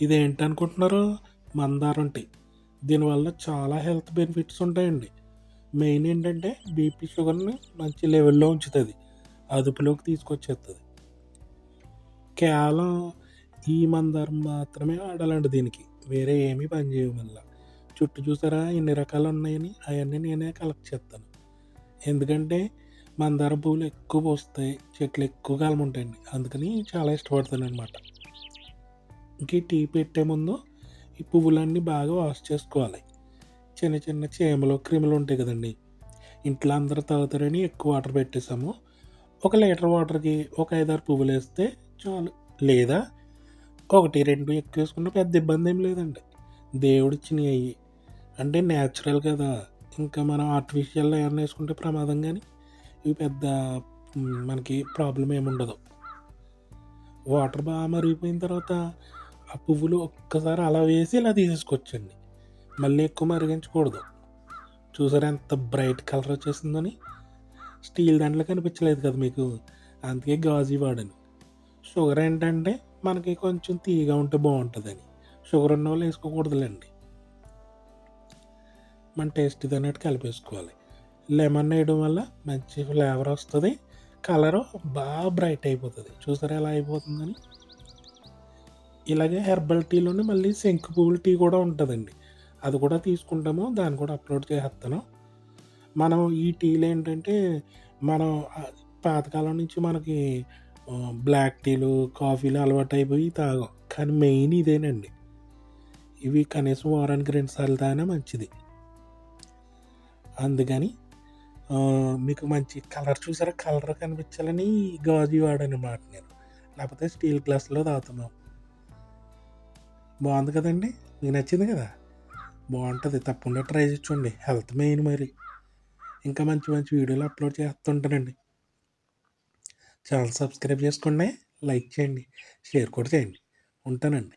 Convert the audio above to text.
ఇదేంటి అనుకుంటున్నారు? మందారం టీ. దీనివల్ల చాలా హెల్త్ బెనిఫిట్స్ ఉంటాయండి. మెయిన్ ఏంటంటే బీపీ షుగర్ని మంచి లెవెల్లో ఉంచుతుంది. అదుపులోకి తీసుకొచ్చేస్తుంది కేవలం ఈ మందారం మాత్రమే ఆడాలండి దీనికి. వేరే ఏమీ పనిచేయవు మళ్ళీ. చుట్టూ చూసారా? ఎన్ని రకాలు ఉన్నాయని అవన్నీ నేనే కలెక్ట్ చేస్తాను. ఎందుకంటే మందారం పువ్వులు ఎక్కువ పోస్తాయి చెట్లు ఎక్కువ కాలం ఉంటాయండి. అందుకని చాలా ఇష్టపడతాను అనమాట ఇంక టీ పెట్టే ముందు ఈ పువ్వులన్నీ బాగా వాష్ చేసుకోవాలి. చిన్న చిన్న చీమలు క్రిములు ఉంటాయి కదండి. ఇంట్లో అందరూ తాగుతారని ఎక్కువ వాటర్ పెట్టేసాము ఒక లీటర్ వాటర్కి ఒక ఐదారు పువ్వులు వేస్తే చాలు. లేదా ఒకటి రెండు ఎక్కువ వేసుకుంటే పెద్ద ఇబ్బంది ఏం లేదండి. దేవుడిచ్చినవి అయ్యి అంటే న్యాచురల్ కదా. ఇంకా మనం ఆర్టిఫిషియల్ ఏమన్నా వేసుకుంటే ప్రమాదం కానీ ఇవి పెద్ద మనకి ప్రాబ్లం ఏముండదు వాటర్ బాగా మరిగిపోయిన తర్వాత ఆ పువ్వులు ఒక్కసారి అలా వేసి ఇలా తీసేసుకొచ్చండి. మళ్ళీ ఎక్కువ మరిగించకూడదు. చూసారా ఎంత బ్రైట్ కలర్ వచ్చేసిందని? స్టీల్ దాంట్లో కనిపించలేదు కదా మీకు. అందుకే గాజు వాడని. షుగర్ ఏంటంటే మనకి కొంచెం తీయగా ఉంటే బాగుంటుందని. షుగర్ ఉన్న వాళ్ళు వేసుకోకూడదులేండి. మన టేస్ట్ అన్నట్టు కలిపేసుకోవాలి. లెమన్ వేయడం వల్ల మంచి ఫ్లేవర్ వస్తుంది. కలరు బాగా బ్రైట్ అయిపోతుంది. చూసారా ఎలా అయిపోతుందని? ఇలాగే హెర్బల్ టీలోనే మళ్ళీ శంకు పువ్వుల టీ కూడా ఉంటుందండి. అది కూడా తీసుకుంటాము దాన్ని కూడా అప్లోడ్ చేస్తాను మనం ఈ టీలు ఏంటంటే మనం పాతకాలం నుంచి మనకి బ్లాక్ టీలు కాఫీలు అలవాటు అయిపోయి తాగం. కానీ మెయిన్ ఇదేనండి. ఇవి కనీసం వారానికి రెండు సార్లు తాగినా మంచిది. అందుకని మీకు మంచి కలర్ చూసారా? కలర్ కనిపించాలని గాజు వాడనమాట అన్నమాట నేను. లేకపోతే స్టీల్ గ్లాస్లో తాగుతున్నాం. బాగుంది కదండి? మీకు నచ్చింది కదా? బాగుంటుంది తప్పకుండా ట్రై చేయండి హెల్త్ మెయిన్ మరి. ఇంకా మంచి మంచి వీడియోలు అప్లోడ్ చేస్తుంటానండి. ఛానల్ సబ్స్క్రైబ్ చేసుకోండి లైక్ చేయండి షేర్ కూడా చేయండి. ఉంటానండి.